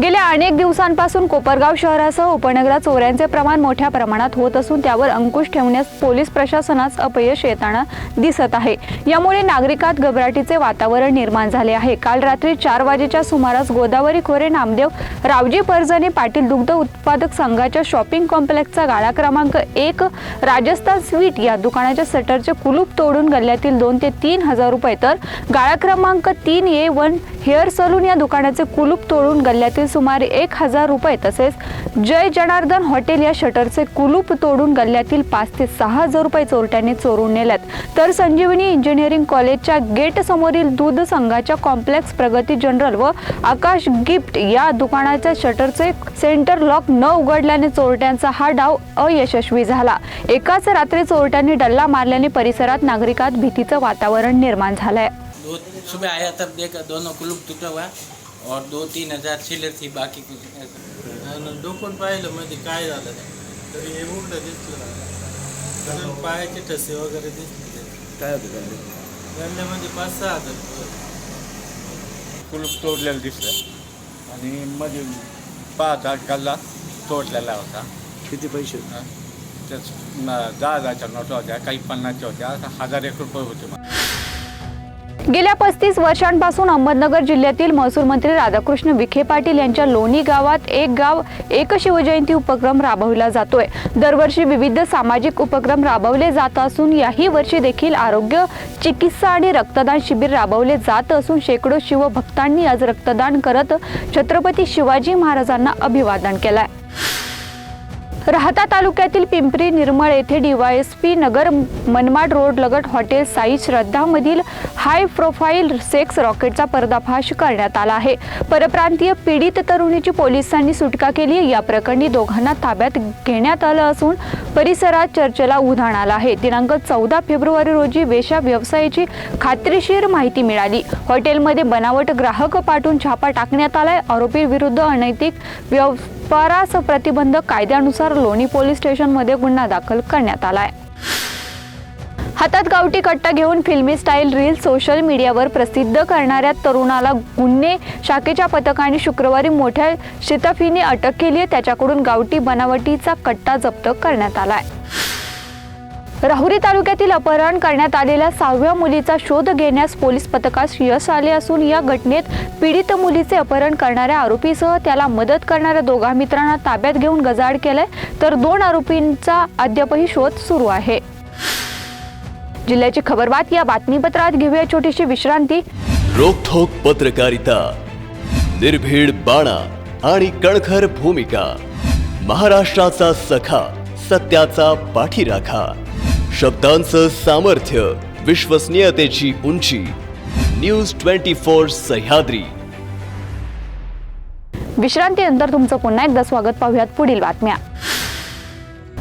गेल्या अनेक दिवसांपासून कोपरगाव शहरासह उपनगरात चोऱ्यांचे प्रमाण मोठ्या प्रमाणात होत असून त्यावर अंकुश ठेवण्यास पोलीस प्रशासनास अपयश येताना दिसत आहे. यामुळे नागरिकात घबराटीचे वातावरण निर्माण झाले आहे. काल रात्री चार वाजेच्या सुमारास गोदावरी खोरे नामदेव रावजी परजणे पाटील दुग्ध उत्पादक संघाच्या शॉपिंग कॉम्प्लेक्सचा गाळा क्रमांक एक राजस्थान स्वीट या दुकानाच्या सटरचे कुलूप तोडून गल्ल्यातील दोन ते तीन हजार रुपये तर गाळा क्रमांक तीन ए वन हेअर सलून या दुकानाचे कुलूप तोडून गल्ल्यातील सुमारे एक हजार रुपये तसेच जय जनार्दन हॉटेल या शटरचे कुलूप तोडून गल्ल्यातील पाच ते सहा हजार रुपये चोरट्यांनी चोरून नेल्यात. तर संजीवनी इंजिनिअरिंग कॉलेजच्या गेट समोरील दूध संघाच्या कॉम्प्लेक्स प्रगती जनरल व आकाश गिफ्ट या दुकानाच्या शटरचे सेंटर लॉक न उघडल्याने चोरट्यांचा हा डाव अयशस्वी झाला. एकाच रात्री चोरट्यांनी डल्ला मारल्याने परिसरात नागरिकात भीतीचं वातावरण निर्माण झालंय. सुबह आया तब देखा दोनों कुलूप टूटा हुआ और दो तीन हजार चिल्लर थी बाकी कुछ ऐसा। आणि डोकून पाहिलं मध्ये काय झालं तरी हे। उघडं दिसलं कारण पायाचे ठसे वगैरे दिसले काय होतं त्यांनी गल्ल्यामध्ये पाच सहा हजार. कुलूप तोडलेलं दिसलं. आणि मध्ये पाच आठ गल्ला तोडलेला होता. किती पैसे? हं. त्याच न- दहा हजारच्या नोटा होत्या काही पन्नासच्या होत्या असं हजार एक रुपये होते मग गेल्या पस्तीस वर्षांपासून अहमदनगर जिल्ह्यातील महसूल मंत्री राधाकृष्ण विखे पाटील यांच्या लोणी गावात एक गाव एक शिवजयंती उपक्रम राबवला जातोय. दरवर्षी विविध सामाजिक उपक्रम राबवले जात असून याही वर्षी देखील आरोग्य चिकित्सा आणि रक्तदान शिबिर राबवले जात असून शेकडो शिवभक्तांनी आज रक्तदान करत छत्रपती शिवाजी महाराजांना अभिवादन केलंय. राहता तालुक्यातील पिंपरी निर्मळ येथे डीवायएसपी नगर मनमाड रोड लगट हॉटेल साई श्रद्धामधील हाय प्रोफाईल सेक्स रॉकेटचा पर्दाफाश करण्यात आला आहे. परप्रांतीय पीडित तरुणीची पोलिसांनी सुटका केली या प्रकरणी दोघांना ताब्यात घेण्यात आलं असून परिसरात चर्चेला उधाण आलं आहे. दिनांक चौदा फेब्रुवारी रोजी वेशा व्यवसायाची खात्रीशीर माहिती मिळाली. हॉटेलमध्ये बनावट ग्राहक पाठवून छापा टाकण्यात आलाय. आरोपी विरुद्ध अनैतिक परास प्रतिबंध कायद्यानुसार लोणी पोलीस स्टेशनमध्ये गुन्हा दाखल करण्यात आलाय. हातात गावठी कट्टा घेऊन फिल्मी स्टाईल रील सोशल मीडियावर प्रसिद्ध करणाऱ्या तरुणाला गुन्हे शाखेच्या पथकाने शुक्रवारी मोठ्या शिताफीने अटक केली आहे. त्याच्याकडून गावठी बनावटीचा कट्टा जप्त करण्यात आलाय. राहुरी तालुक्यातील अपहरण करण्यात आलेल्या सहाव्या मुलीचा शोध घेण्यास पोलीस पथकास यश आले असून या घटनेत पीडित मुलीचे अपहरण करणाऱ्या आरोपीसह त्याला मदत करणाऱ्या दोघा मित्रांना ताब्यात घेऊन गजाड केलाय. तर दोन आरोपींचा अद्यापही शोध सुरू आहे. जिल्ह्याची खबरबात या बातमीपत्रात घेऊया छोटीशी विश्रांती. रोखोक पत्रकारिता निर्भीड बाणा आणि कणखर भूमिका महाराष्ट्राचा सखा सत्याचा पाठीराखा. शब्दांचं सामर्थ्य विश्वसनीयतेची उंची. News twenty four Sahyadri. विश्रांतीनंतर तुमचं पुन्हा एकदा स्वागत पाहूयात पुढील बातम्या.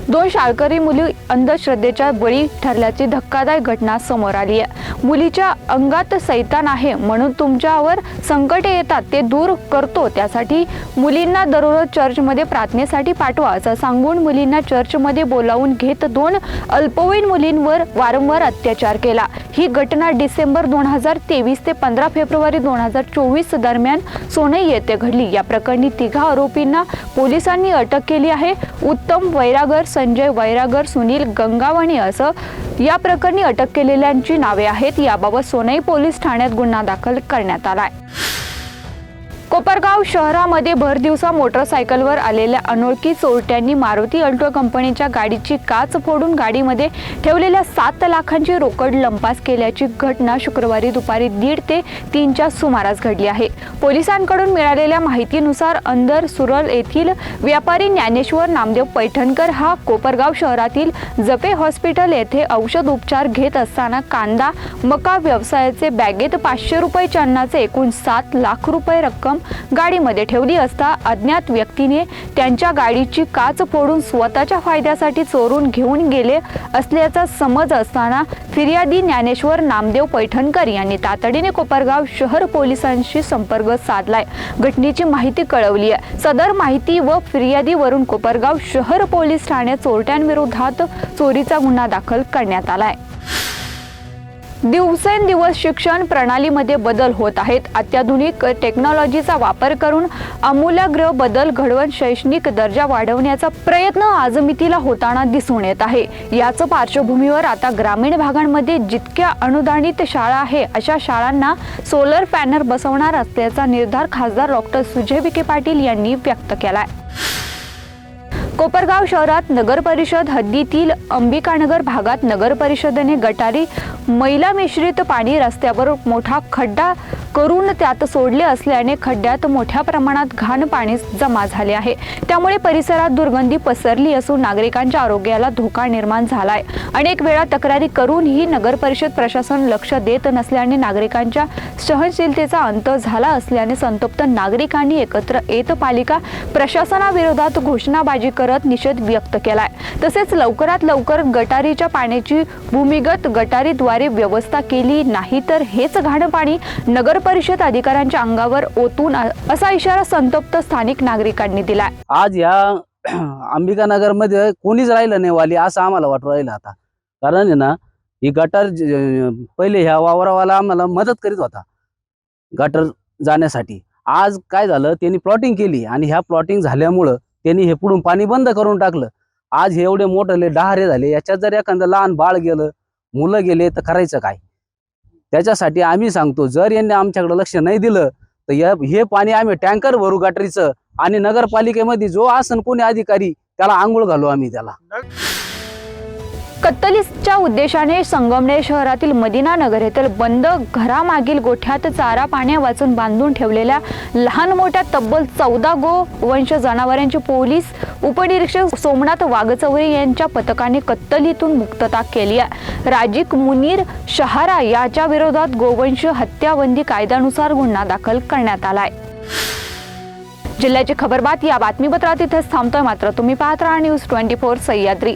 दोन शाळकरी मुली अंधश्रद्धेच्या बळी ठरल्याची धक्कादायक घटना समोर आली आहे. मुलीच्या अंगात सैतान आहे म्हणून तुमच्यावर संकटे येतात ते दूर करतो. त्यासाठी मुलींना दररोज चर्चमध्ये प्रार्थनेसाठी पाठवा. असं सांगून मुलींना चर्चमध्ये बोलावून घेत दोन अल्पवयीन मुलींवर वारंवार अत्याचार केला. ही घटना डिसेंबर दोन हजार तेवीस ते पंधरा फेब्रुवारी दोन हजार चोवीस दरम्यान सोनई येथे घडली. या प्रकरणी तिघा आरोपींना पोलिसांनी अटक केली आहे. उत्तम वैरागर संजय वैरागर सुनील गंगावाणी असं या प्रकरणी अटक केलेल्यांची नावे आहेत. याबाबत सोनई पोलीस ठाण्यात गुन्हा दाखल करण्यात आलाय. कोपरगाव शहरामध्ये भर दिवसा मोटरसायकलवर आलेल्या अनोळखी चोरट्यांनी मारुती अल्टो कंपनीच्या गाडीची काच फोडून गाडीमध्ये ठेवलेल्या सात लाखांची रोकड लंपास केल्याची घटना शुक्रवारी दुपारी दीड ते तीनच्या सुमारास घडली आहे. पोलिसांकडून मिळालेल्या माहितीनुसार अंदर सुरल येथील व्यापारी ज्ञानेश्वर नामदेव पैठणकर हा कोपरगाव शहरातील जपे हॉस्पिटल येथे औषध उपचार घेत असताना कांदा मका व्यवसायाचे बॅगेत पाचशे रुपये चलनाचे एकूण सात लाख रुपये रक्कम रक्कम गाडीमध्ये ठेवली असता अज्ञात व्यक्तीने त्यांच्या गाडीची काच फोडून स्वतःच्या फायद्यासाठी चोरून घेऊन गेले असल्याचा समज असताना फिर्यादी ज्ञानेश्वर नामदेव पैठणकर यांनी तातडीने कोपरगाव शहर पोलिसांशी संपर्क साधलाय. घटनेची माहिती कळवली आहे सदर माहिती व फिर्यादीवरून कोपरगाव शहर पोलीस ठाण्यात चोरट्यांविरोधात चोरीचा गुन्हा दाखल करण्यात आलाय. दिवसेंदिवस शिक्षण प्रणालीमध्ये बदल होत आहेत. अत्याधुनिक टेक्नॉलॉजीचा वापर करून अमूलाग्र बदल घडवून शैक्षणिक दर्जा वाढवण्याचा प्रयत्न आजमितीला होताना दिसून येत आहे. याच पार्श्वभूमीवर आता ग्रामीण भागांमध्ये जितक्या अनुदानित शाळा आहे अशा शाळांना सोलर पॅनल बसवणार असल्याचा निर्धार खासदार डॉक्टर सुजय विखे पाटील यांनी व्यक्त केलाय. कोपरगाव शहरात नगर परिषद हद्दीतील अंबिकानगर भागात नगर परिषदेने गटारी मैला मिश्रित पाणी रस्त्यावर मोठा खड्डा करून त्यात सोडले असल्याने खड्ड्यात मोठ्या प्रमाणात घाण पाणी जमा झाले आहे. त्यामुळे परिसरात दुर्गंधी पसरली असून नागरिकांच्या आरोग्याला धोका निर्माण झालाय. अनेक वेळा तक्रारी करूनही नगर परिषद प्रशासन लक्ष देत नसल्याने नागरिकांच्या सहनशीलतेचा अंत झाला असल्याने संतप्त नागरिकांनी एकत्र येत पालिका प्रशासनाविरोधात घोषणाबाजी करत निषेध व्यक्त केलाय. तसेच लवकरात लवकर गटारीच्या पाण्याची भूमिगत गटारीद्वारे व्यवस्था केली नाही तर हेच घाण पाणी नगर परिषद अधिकाऱ्यांच्या अंगावर ओतून असा इशारा संतप्त स्थानिक नागरिकांनी दिलाय. आज या ह्या अंबिकानगरमध्ये कोणीच राहिलं नाही वाली असं आम्हाला वाटू राहिलं आता. कारण ना ही गटर पहिले ह्या वावरावाला आम्हाला मदत करीत होता गटर जाण्यासाठी. आज काय झालं त्यांनी प्लॉटिंग केली आणि ह्या प्लॉटिंग झाल्यामुळं त्यांनी हे पुढून पाणी बंद करून टाकलं. आज हे एवढे मोठे डहारे झाले याच्यात जर एखादं लहान बाळ गेलं मुलं गेले तर करायचं काय? त्याच्यासाठी आम्ही सांगतो जर यांनी आमच्याकडे लक्ष नाही दिलं तर या- हे पाणी आम्ही टँकर भरू गटरीचं आणि नगरपालिकेमध्ये जो आसन कोणी अधिकारी त्याला आंघोळ घालू आम्ही त्याला. कत्तलीच्या उद्देशाने संगमनेर शहरातील मदिना नगर येथील बंद घरामागील गोठ्यात चारा पाण्या वाचून बांधून ठेवलेल्या लहान मोठ्या तब्बल चौदा गो वंश जनावरांची पोलीस उपनिरीक्षक सोमनाथ वाघचौरे यांच्या पथकाने कत्तलीतून मुक्तता केली आहे. राजिक मुनीर शहारा याच्या विरोधात गोवंश हत्याबंदी कायद्यानुसार गुन्हा दाखल करण्यात आलाय जिल्ह्याची खबरबात या बातमीपत्रात इथेच थांबतोय. मात्र तुम्ही पाहत राहा न्यूज ट्वेंटी फोर सह्याद्री.